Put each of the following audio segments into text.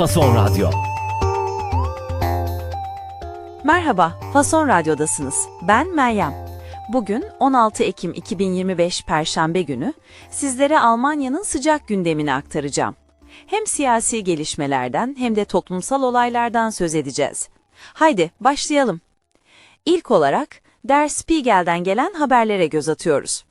Fason Radyo. Merhaba, Fason Radyo'dasınız. Ben Meryem. Bugün 16 Ekim 2025 Perşembe günü sizlere Almanya'nın sıcak gündemini aktaracağım. Hem siyasi gelişmelerden hem de toplumsal olaylardan söz edeceğiz. Haydi başlayalım. İlk olarak Der Spiegel'den gelen haberlere göz atıyoruz.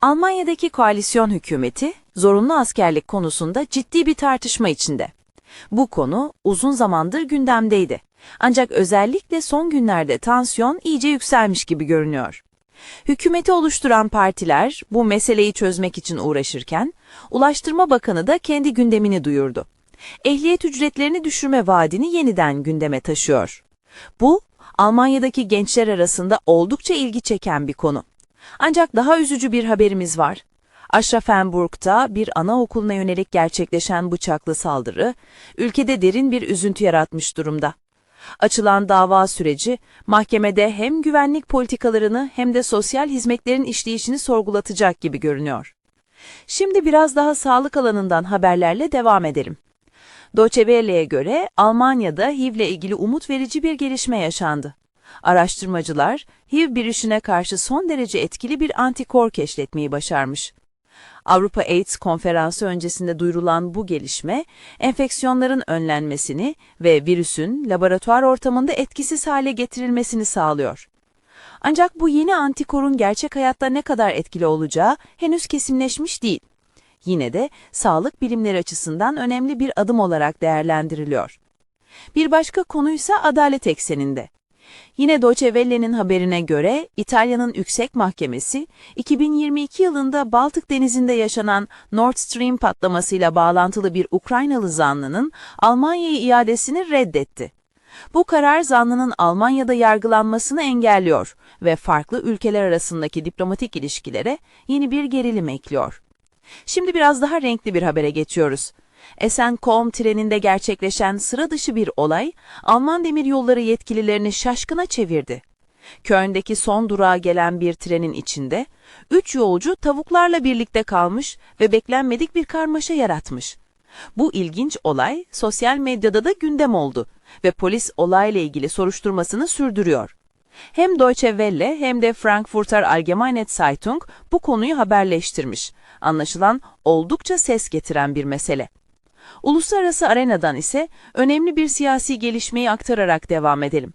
Almanya'daki koalisyon hükümeti zorunlu askerlik konusunda ciddi bir tartışma içinde. Bu konu uzun zamandır gündemdeydi. Ancak özellikle son günlerde tansiyon iyice yükselmiş gibi görünüyor. Hükümeti oluşturan partiler bu meseleyi çözmek için uğraşırken, Ulaştırma Bakanı da kendi gündemini duyurdu. Ehliyet ücretlerini düşürme vaadini yeniden gündeme taşıyor. Bu, Almanya'daki gençler arasında oldukça ilgi çeken bir konu. Ancak daha üzücü bir haberimiz var. Aşrafenburg'da bir anaokuluna yönelik gerçekleşen bıçaklı saldırı, ülkede derin bir üzüntü yaratmış durumda. Açılan dava süreci, mahkemede hem güvenlik politikalarını hem de sosyal hizmetlerin işleyişini sorgulatacak gibi görünüyor. Şimdi biraz daha sağlık alanından haberlerle devam edelim. Deutsche Welle'ye göre Almanya'da HIV ile ilgili umut verici bir gelişme yaşandı. Araştırmacılar, HIV virüsüne karşı son derece etkili bir antikor keşfetmeyi başarmış. Avrupa AIDS konferansı öncesinde duyurulan bu gelişme, enfeksiyonların önlenmesini ve virüsün laboratuvar ortamında etkisiz hale getirilmesini sağlıyor. Ancak bu yeni antikorun gerçek hayatta ne kadar etkili olacağı henüz kesinleşmiş değil. Yine de sağlık bilimleri açısından önemli bir adım olarak değerlendiriliyor. Bir başka konuysa adalet ekseninde. Yine Deutsche haberine göre İtalya'nın Yüksek Mahkemesi 2022 yılında Baltık Denizi'nde yaşanan Nord Stream patlamasıyla bağlantılı bir Ukraynalı zanlının Almanya'ya iadesini reddetti. Bu karar zanlının Almanya'da yargılanmasını engelliyor ve farklı ülkeler arasındaki diplomatik ilişkilere yeni bir gerilim ekliyor. Şimdi biraz daha renkli bir habere geçiyoruz. Esenkolm treninde gerçekleşen sıra dışı bir olay, Alman demiryolları yetkililerini şaşkına çevirdi. Köln'deki son durağa gelen bir trenin içinde, üç yolcu tavuklarla birlikte kalmış ve beklenmedik bir karmaşa yaratmış. Bu ilginç olay sosyal medyada da gündem oldu ve polis olayla ilgili soruşturmasını sürdürüyor. Hem Deutsche Welle hem de Frankfurter Allgemeine Zeitung bu konuyu haberleştirmiş. Anlaşılan oldukça ses getiren bir mesele. Uluslararası arenadan ise önemli bir siyasi gelişmeyi aktararak devam edelim.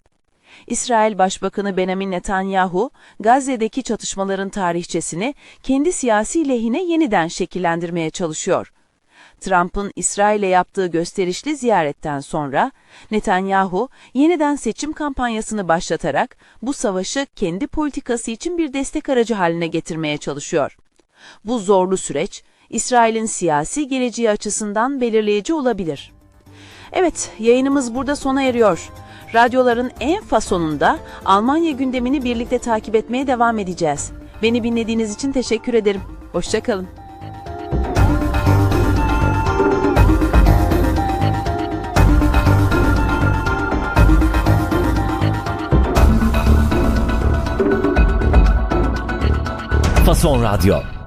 İsrail Başbakanı Benjamin Netanyahu, Gazze'deki çatışmaların tarihçesini kendi siyasi lehine yeniden şekillendirmeye çalışıyor. Trump'ın İsrail'e yaptığı gösterişli ziyaretten sonra Netanyahu yeniden seçim kampanyasını başlatarak bu savaşı kendi politikası için bir destek aracı haline getirmeye çalışıyor. Bu zorlu süreç İsrail'in siyasi geleceği açısından belirleyici olabilir. Evet, yayınımız burada sona eriyor. Radyoların en fasonunda Almanya gündemini birlikte takip etmeye devam edeceğiz. Beni dinlediğiniz için teşekkür ederim. Hoşçakalın. Fason Radyo.